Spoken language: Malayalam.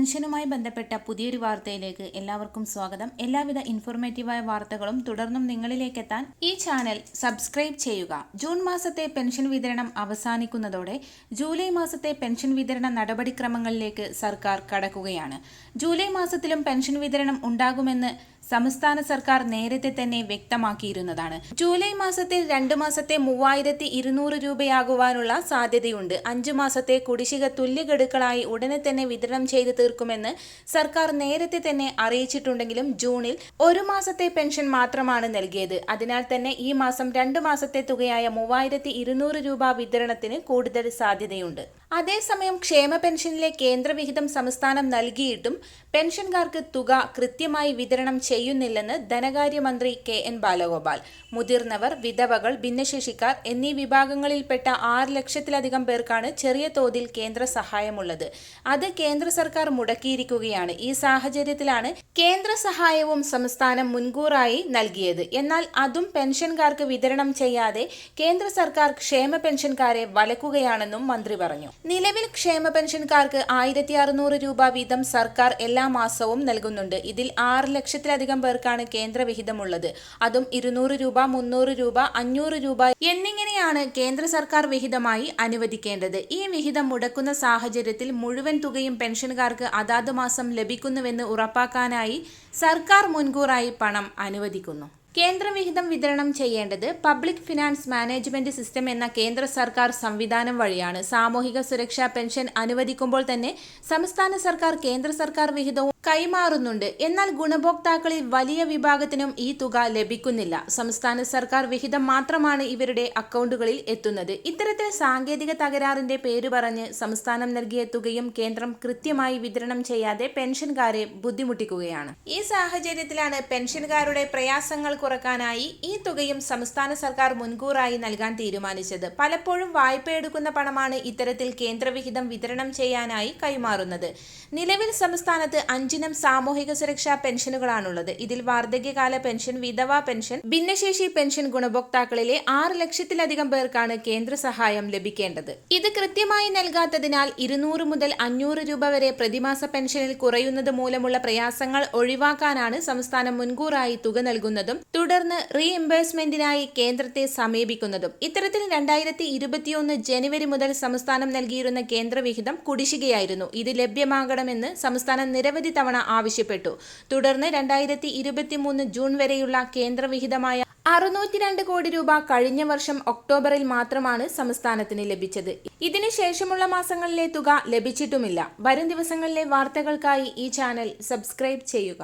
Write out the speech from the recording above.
പെൻഷനുമായി ബന്ധപ്പെട്ട പുതിയൊരു വാർത്തയിലേക്ക് എല്ലാവർക്കും സ്വാഗതം. എല്ലാവിധ ഇൻഫോർമേറ്റീവായ വാർത്തകളും തുടർന്നും നിങ്ങളിലേക്ക് എത്താൻ ഈ ചാനൽ സബ്സ്ക്രൈബ് ചെയ്യുക. ജൂൺ മാസത്തെ പെൻഷൻ വിതരണം അവസാനിക്കുന്നതോടെ ജൂലൈ മാസത്തെ പെൻഷൻ വിതരണ നടപടിക്രമങ്ങളിലേക്ക് സർക്കാർ കടക്കുകയാണ്. ജൂലൈ മാസത്തിലും പെൻഷൻ വിതരണം ഉണ്ടാകുമെന്ന് സംസ്ഥാന സർക്കാർ നേരത്തെ തന്നെ വ്യക്തമാക്കിയിരുന്നതാണ്. ജൂലൈ മാസത്തിൽ രണ്ട് മാസത്തെ മൂവായിരത്തി ഇരുന്നൂറ് രൂപയാകുവാനുള്ള സാധ്യതയുണ്ട്. അഞ്ചു മാസത്തെ കുടിശ്ശിക തുല്യഗഡുക്കളായി ഉടനെ തന്നെ വിതരണം ചെയ്തു തീർക്കുമെന്ന് സർക്കാർ നേരത്തെ തന്നെ അറിയിച്ചിട്ടുണ്ടെങ്കിലും ജൂണിൽ ഒരു മാസത്തെ പെൻഷൻ മാത്രമാണ് നൽകിയത്. അതിനാൽ തന്നെ ഈ മാസം രണ്ട് മാസത്തെ തുകയായ മൂവായിരത്തി രൂപ വിതരണത്തിന് കൂടുതൽ സാധ്യതയുണ്ട്. അതേസമയം ക്ഷേമ പെൻഷനിലെ കേന്ദ്രവിഹിതം സംസ്ഥാനം നൽകിയിട്ടും പെൻഷൻകാർക്ക് തുക കൃത്യമായി വിതരണം ചെയ്യുന്നില്ലെന്ന് ധനകാര്യമന്ത്രി കെ എൻ ബാലഗോപാൽ. മുതിർന്നവർ വിധവകൾ ഭിന്നശേഷിക്കാർ എന്നീ വിഭാഗങ്ങളിൽപ്പെട്ട ആറ് ലക്ഷത്തിലധികം പേർക്കാണ് ചെറിയ തോതിൽ കേന്ദ്ര സഹായമുള്ളത്. അത് കേന്ദ്ര സർക്കാർ മുടക്കിയിരിക്കുകയാണ്. ഈ സാഹചര്യത്തിലാണ് കേന്ദ്ര സഹായവും സംസ്ഥാനം മുൻകൂറായി നൽകിയത്. എന്നാൽ അതും പെൻഷൻകാർക്ക് വിതരണം ചെയ്യാതെ കേന്ദ്ര സർക്കാർ ക്ഷേമ പെൻഷൻകാരെ വലക്കുകയാണെന്നും മന്ത്രി പറഞ്ഞു. നിലവിൽ ക്ഷേമ പെൻഷൻകാർക്ക് ആയിരത്തി അറുന്നൂറ് രൂപ വീതം സർക്കാർ എല്ലാ മാസവും നൽകുന്നുണ്ട്. ഇതിൽ ആറ് ലക്ഷത്തിലധികം പേർക്കാണ് കേന്ദ്ര വിഹിതമുള്ളത്. അതും ഇരുന്നൂറ് രൂപ മുന്നൂറ് രൂപ അഞ്ഞൂറ് രൂപ എന്നിങ്ങനെയാണ് കേന്ദ്ര സർക്കാർ വിഹിതമായി അനുവദിക്കേണ്ടത്. ഈ വിഹിതം മുടക്കുന്ന സാഹചര്യത്തിൽ മുഴുവൻ തുകയും പെൻഷൻകാർക്ക് അതാത് മാസം ലഭിക്കുന്നുവെന്ന് ഉറപ്പാക്കാനായി സർക്കാർ മുൻകൂറായി പണം അനുവദിക്കുന്നു. കേന്ദ്രവിഹിതം വിതരണം ചെയ്യേണ്ടത് പബ്ലിക് ഫിനാൻസ് മാനേജ്മെന്റ് സിസ്റ്റം എന്ന കേന്ദ്ര സർക്കാർ സംവിധാനം വഴിയാണ്. സാമൂഹിക സുരക്ഷാ പെൻഷൻ അനുവദിക്കുമ്പോൾ തന്നെ സംസ്ഥാന സർക്കാർ കേന്ദ്ര സർക്കാർ വിഹിതവും കൈമാറുന്നുണ്ട്. എന്നാൽ ഗുണഭോക്താക്കളിൽ വലിയ വിഭാഗത്തിനും ഈ തുക ലഭിക്കുന്നില്ല. സംസ്ഥാന സർക്കാർ വിഹിതം മാത്രമാണ് ഇവരുടെ അക്കൗണ്ടുകളിൽ എത്തുന്നത്. ഇത്തരത്തിൽ സാങ്കേതിക തകരാറിന്റെ പേര് പറഞ്ഞ് സംസ്ഥാനം നൽകിയ തുകയും കേന്ദ്രം കൃത്യമായി വിതരണം ചെയ്യാതെ പെൻഷൻകാരെ ബുദ്ധിമുട്ടിക്കുകയാണ്. ഈ സാഹചര്യത്തിലാണ് പെൻഷൻകാരുടെ പ്രയാസങ്ങൾ കുറക്കാനായി ഈ തുകയും സംസ്ഥാന സർക്കാർ മുൻകൂറായി നൽകാൻ തീരുമാനിച്ചത്. പലപ്പോഴും വായ്പ എടുക്കുന്ന പണമാണ് ഇത്തരത്തിൽ കേന്ദ്രവിഹിതം വിതരണം ചെയ്യാനായി കൈമാറുന്നത്. നിലവിൽ സംസ്ഥാനത്ത് അഞ്ചിനം സാമൂഹിക സുരക്ഷാ പെൻഷനുകളാണുള്ളത്. ഇതിൽ വാർദ്ധക്യകാല പെൻഷൻ വിധവാ പെൻഷൻ ഭിന്നശേഷി പെൻഷൻ ഗുണഭോക്താക്കളിലെ ആറ് ലക്ഷത്തിലധികം പേർക്കാണ് കേന്ദ്ര സഹായം ലഭിക്കേണ്ടത്. ഇത് കൃത്യമായി നൽകാത്തതിനാൽ ഇരുന്നൂറ് മുതൽ അഞ്ഞൂറ് രൂപ വരെ പ്രതിമാസ പെൻഷനിൽ കുറയുന്നത് മൂലമുള്ള പ്രയാസങ്ങൾ ഒഴിവാക്കാനാണ് സംസ്ഥാനം മുൻകൂറായി തുക നൽകുന്നതും തുടർന്ന് റീഎംബേഴ്സ്മെന്റിനായി കേന്ദ്രത്തെ സമീപിക്കുന്നതും. ഇത്തരത്തിൽ രണ്ടായിരത്തി ഇരുപത്തിയൊന്ന് ജനുവരി മുതൽ സംസ്ഥാനം നൽകിയിരുന്ന കേന്ദ്രവിഹിതം കുടിശ്ശികയായിരുന്നു. ഇത് ലഭ്യമാകണമെന്ന് സംസ്ഥാനം നിരവധി തവണ ആവശ്യപ്പെട്ടു. തുടർന്ന് രണ്ടായിരത്തി ഇരുപത്തിമൂന്ന് ജൂൺ വരെയുള്ള കേന്ദ്രവിഹിതമായ അറുന്നൂറ്റി രണ്ട് കോടി രൂപ കഴിഞ്ഞ വർഷം ഒക്ടോബറിൽ മാത്രമാണ് സംസ്ഥാനത്തിന് ലഭിച്ചത്. ഇതിനു ശേഷമുള്ള മാസങ്ങളിലെ തുക ലഭിച്ചിട്ടുമില്ല. വരും ദിവസങ്ങളിലെ വാർത്തകൾക്കായി ഈ ചാനൽ സബ്സ്ക്രൈബ് ചെയ്യുക.